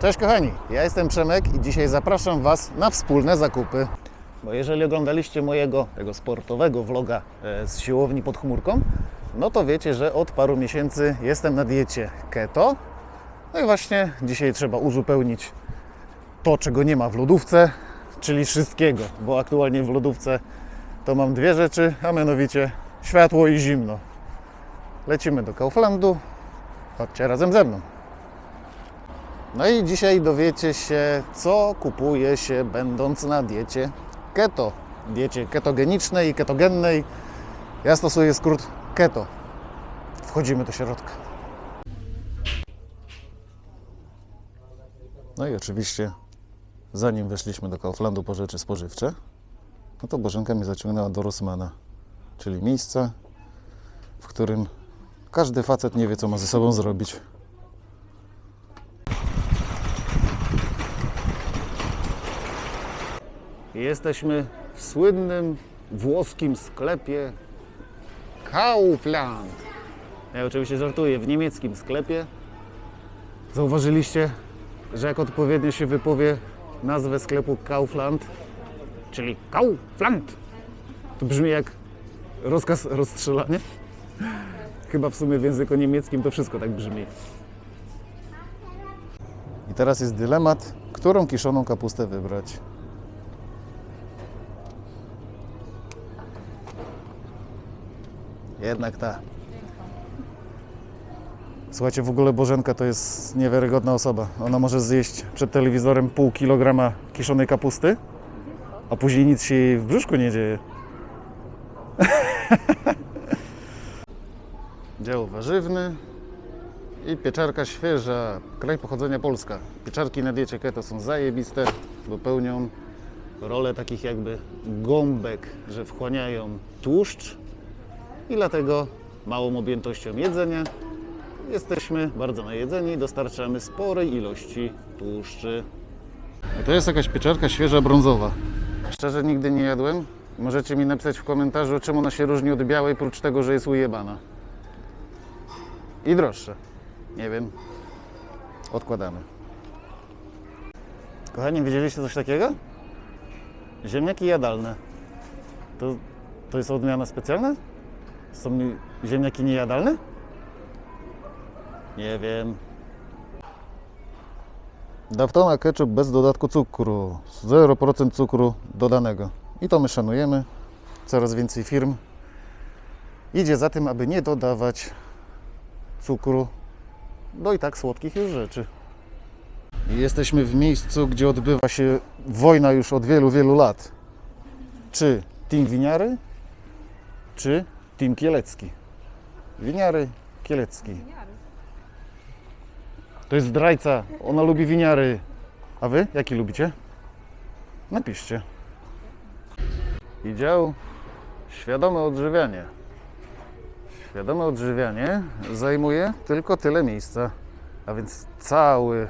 Cześć kochani, ja jestem Przemek i dzisiaj zapraszam Was na wspólne zakupy. Bo jeżeli oglądaliście mojego tego sportowego vloga e, z siłowni pod chmurką, no to wiecie, że od paru miesięcy jestem na diecie keto. No i właśnie dzisiaj trzeba uzupełnić to, czego nie ma w lodówce, czyli wszystkiego, bo aktualnie w lodówce to mam dwie rzeczy, a mianowicie światło i zimno. Lecimy do Kauflandu, chodźcie razem ze mną. No i dzisiaj dowiecie się, co kupuje się będąc na diecie keto. Diecie ketogenicznej i ketogennej. Ja stosuję skrót keto. Wchodzimy do środka. No i oczywiście, zanim weszliśmy do Kauflandu po rzeczy spożywcze, no to Bożenka mnie zaciągnęła do Rossmana, czyli miejsca, w którym każdy facet nie wie, co ma ze sobą zrobić. Jesteśmy w słynnym włoskim sklepie Kaufland. Ja oczywiście żartuję, w niemieckim sklepie. Zauważyliście, że jak odpowiednio się wypowie nazwę sklepu Kaufland, czyli Kaufland, to brzmi jak rozkaz rozstrzelania. Chyba w sumie w języku niemieckim to wszystko tak brzmi. I teraz jest dylemat, którą kiszoną kapustę wybrać. Jednak ta. Słuchajcie, w ogóle Bożenka to jest niewiarygodna osoba. Ona może zjeść przed telewizorem pół kilograma kiszonej kapusty, a później nic się jej w brzuszku nie dzieje. Dział warzywny i pieczarka świeża, kraj pochodzenia Polska. Pieczarki na diecie keto są zajebiste, bo pełnią rolę takich jakby gąbek, że wchłaniają tłuszcz i dlatego małą objętością jedzenia jesteśmy bardzo najedzeni i dostarczamy sporej ilości tłuszczy. To jest jakaś pieczarka świeża brązowa. Szczerze nigdy nie jadłem. Możecie mi napisać w komentarzu, czym ona się różni od białej, prócz tego, że jest ujebana. I droższe. Nie wiem. Odkładamy. Kochani, widzieliście coś takiego? Ziemniaki jadalne. To, to jest odmiana specjalna? Są mi ziemniaki niejadalne? Nie wiem. Daftona ketchup bez dodatku cukru. 0% cukru dodanego. I to my szanujemy. Coraz więcej firm idzie za tym, aby nie dodawać cukru do i tak słodkich już rzeczy. Jesteśmy w miejscu, gdzie odbywa się wojna już od wielu, wielu lat. Czy Team Winiary, czy Team Kielecki? Winiary, Kielecki. To jest zdrajca. Ona lubi winiary. A wy? Jaki lubicie? Napiszcie. I dział świadome odżywianie. Świadome odżywianie zajmuje tylko tyle miejsca. A więc cały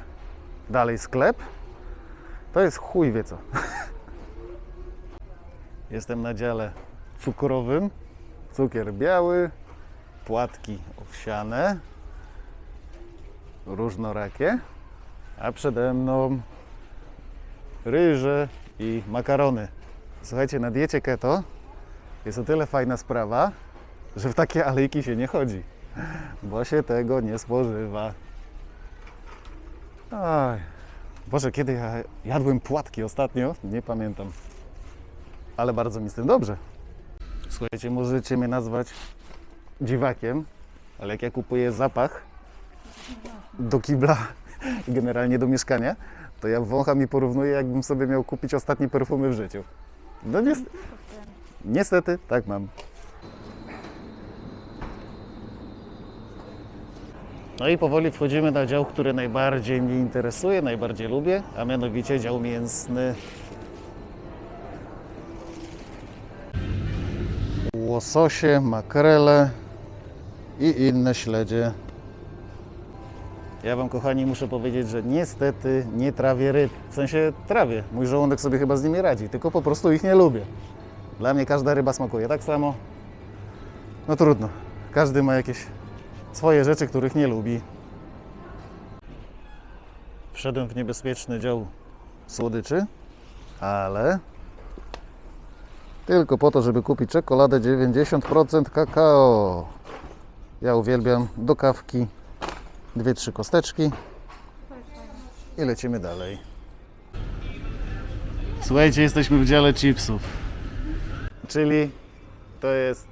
dalej sklep to jest chuj wie co. Jestem na dziale cukrowym. Cukier biały, płatki owsiane, różnorakie, a przede mną ryże i makarony. Słuchajcie, na diecie keto jest o tyle fajna sprawa, że w takie alejki się nie chodzi, bo się tego nie spożywa. Oj. Boże, kiedy ja jadłem płatki ostatnio? Nie pamiętam. Ale bardzo mi z tym dobrze. Słuchajcie, możecie mnie nazwać dziwakiem, ale jak ja kupuję zapach do kibla i generalnie do mieszkania, to ja wącham i porównuję, jakbym sobie miał kupić ostatnie perfumy w życiu. No niestety, niestety tak mam. No i powoli wchodzimy na dział, który najbardziej mnie interesuje, najbardziej lubię, a mianowicie dział mięsny. Łososie, makrele i inne śledzie. Ja Wam, kochani, muszę powiedzieć, że niestety nie trawię ryb. W sensie trawię. Mój żołądek sobie chyba z nimi radzi, tylko po prostu ich nie lubię. Dla mnie każda ryba smakuje tak samo. No trudno. Każdy ma jakieś swoje rzeczy, których nie lubi. Wszedłem w niebezpieczny dział słodyczy, ale tylko po to, żeby kupić czekoladę 90% kakao. Ja uwielbiam do kawki dwie, trzy kosteczki i lecimy dalej. Słuchajcie, jesteśmy w dziale chipsów. Czyli to jest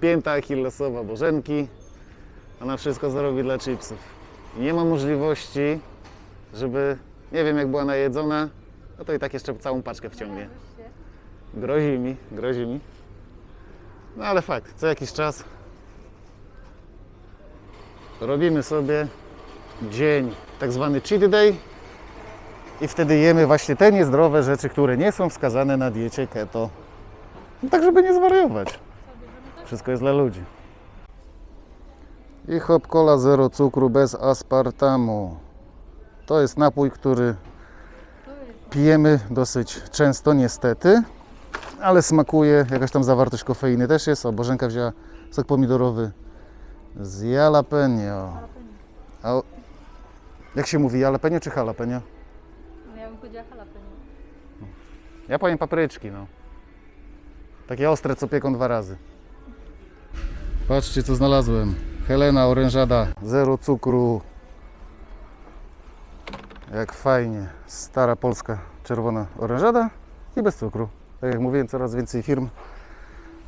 pięta achillesowa Bożenki. Ona wszystko zrobi dla chipsów. Nie ma możliwości, żeby, nie wiem jak była najedzona, no to i tak jeszcze całą paczkę wciągnie. Grozi mi, grozi mi. No ale fakt, co jakiś czas robimy sobie dzień tak zwany cheat day i wtedy jemy właśnie te niezdrowe rzeczy, które nie są wskazane na diecie keto. No tak, żeby nie zwariować. Wszystko jest dla ludzi. I hop cola zero cukru bez aspartamu. To jest napój, który pijemy dosyć często niestety, ale smakuje, jakaś tam zawartość kofeiny też jest. O, Bożenka wzięła sok pomidorowy z jalapeno. A o- jak się mówi, jalapeno czy jalapeno? No ja bym powiedziała jalapeno. Ja powiem papryczki, no. Takie ostre, co pieką dwa razy. Patrzcie, co znalazłem. Helena orężada, zero cukru. Jak fajnie. Stara polska czerwona orężada i bez cukru. Tak jak mówiłem, coraz więcej firm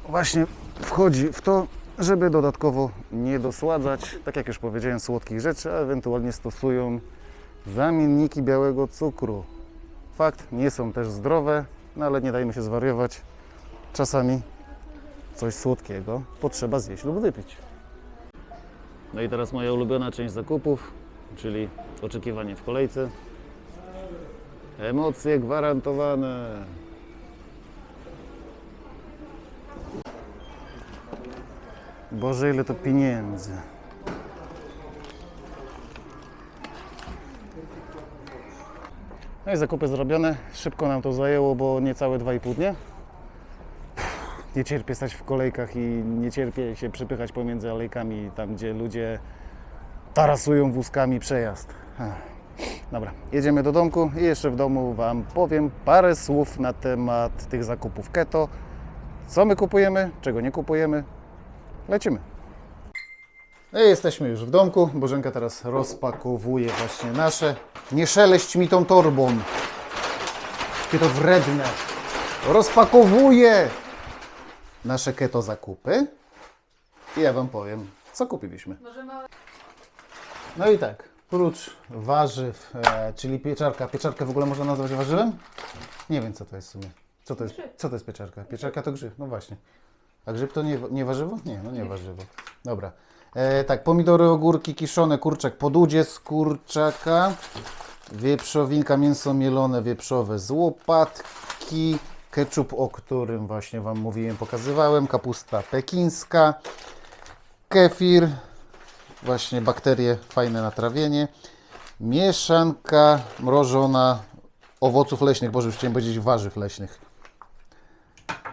właśnie wchodzi w to, żeby dodatkowo nie dosładzać, tak jak już powiedziałem, słodkich rzeczy, a ewentualnie stosują zamienniki białego cukru. Fakt, nie są też zdrowe, no ale nie dajmy się zwariować. Czasami coś słodkiego potrzeba zjeść lub wypić. No i teraz moja ulubiona część zakupów, czyli oczekiwanie w kolejce. Emocje gwarantowane. Boże, ile to pieniędzy. No i zakupy zrobione. Szybko nam to zajęło, bo niecałe 2,5 dnia. Nie cierpię stać w kolejkach i nie cierpię się przepychać pomiędzy alejkami, tam gdzie ludzie tarasują wózkami przejazd. Dobra, jedziemy do domku i jeszcze w domu Wam powiem parę słów na temat tych zakupów keto. Co my kupujemy, czego nie kupujemy. Lecimy. No jesteśmy już w domku. Bożenka teraz rozpakowuje właśnie nasze. Nie szeleść mi tą torbą. Jakie to wredne. Rozpakowuje nasze keto zakupy. I ja Wam powiem, co kupiliśmy. No i tak, prócz warzyw, e, czyli pieczarka. Pieczarkę w ogóle można nazwać warzywem? Nie wiem, co to jest w sumie. Co to jest, co to jest pieczarka? Pieczarka to grzyb, no właśnie. A grzyb to nie, nie warzywo? Nie, no nie warzywo. Dobra. E, tak, pomidory, ogórki kiszone, kurczak po dudzie z kurczaka, wieprzowinka, mięso mielone, wieprzowe z łopatki, ketchup, o którym właśnie Wam mówiłem, pokazywałem, kapusta pekińska, kefir, właśnie bakterie fajne na trawienie, mieszanka mrożona owoców leśnych, boże już chciałem powiedzieć warzyw leśnych.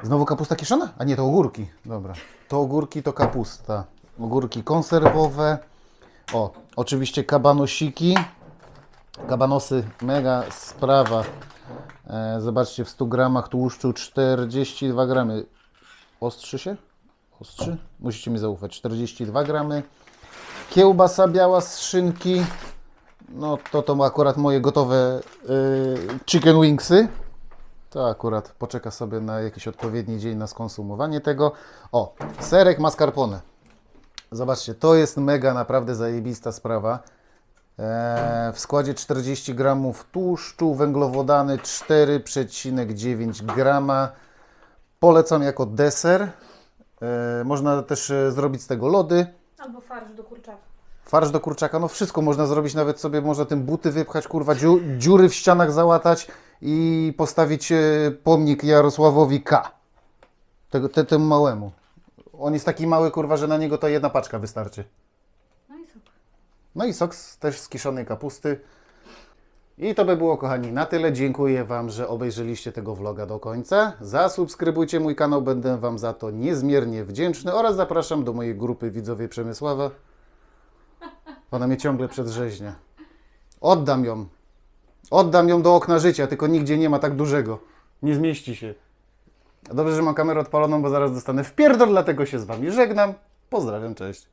Znowu kapusta kiszona? A nie, to ogórki. Dobra. To ogórki, to kapusta. Ogórki konserwowe. O, oczywiście kabanosiki. Kabanosy, mega sprawa. E, zobaczcie, w 100 gramach tłuszczu 42 gramy. Ostrzy się? Ostrzy? Musicie mi zaufać. 42 gramy. Kiełbasa biała z szynki. No to to akurat moje gotowe y, chicken wingsy. To akurat poczeka sobie na jakiś odpowiedni dzień na skonsumowanie tego. O, serek mascarpone. Zobaczcie, to jest mega naprawdę zajebista sprawa. E, w składzie 40 gramów tłuszczu, węglowodany 4,9 grama. Polecam jako deser. E, można też e, zrobić z tego lody. Albo farsz do kurczaka. Farsz do kurczaka, no wszystko można zrobić, nawet sobie można tym buty wypchać, kurwa, dziu, dziury w ścianach załatać i postawić e, pomnik Jarosławowi K. Tego, te, temu małemu. On jest taki mały, kurwa, że na niego to jedna paczka wystarczy. No i sok. No i sok z- też z kiszonej kapusty. I to by było, kochani, na tyle. Dziękuję Wam, że obejrzeliście tego vloga do końca. Zasubskrybujcie mój kanał, będę Wam za to niezmiernie wdzięczny oraz zapraszam do mojej grupy Widzowie Przemysława. Ona mnie ciągle przedrzeźnia. Oddam ją. Oddam ją do okna życia, tylko nigdzie nie ma tak dużego. Nie zmieści się. Dobrze, że mam kamerę odpaloną, bo zaraz dostanę w pierdol, dlatego się z Wami żegnam. Pozdrawiam, cześć.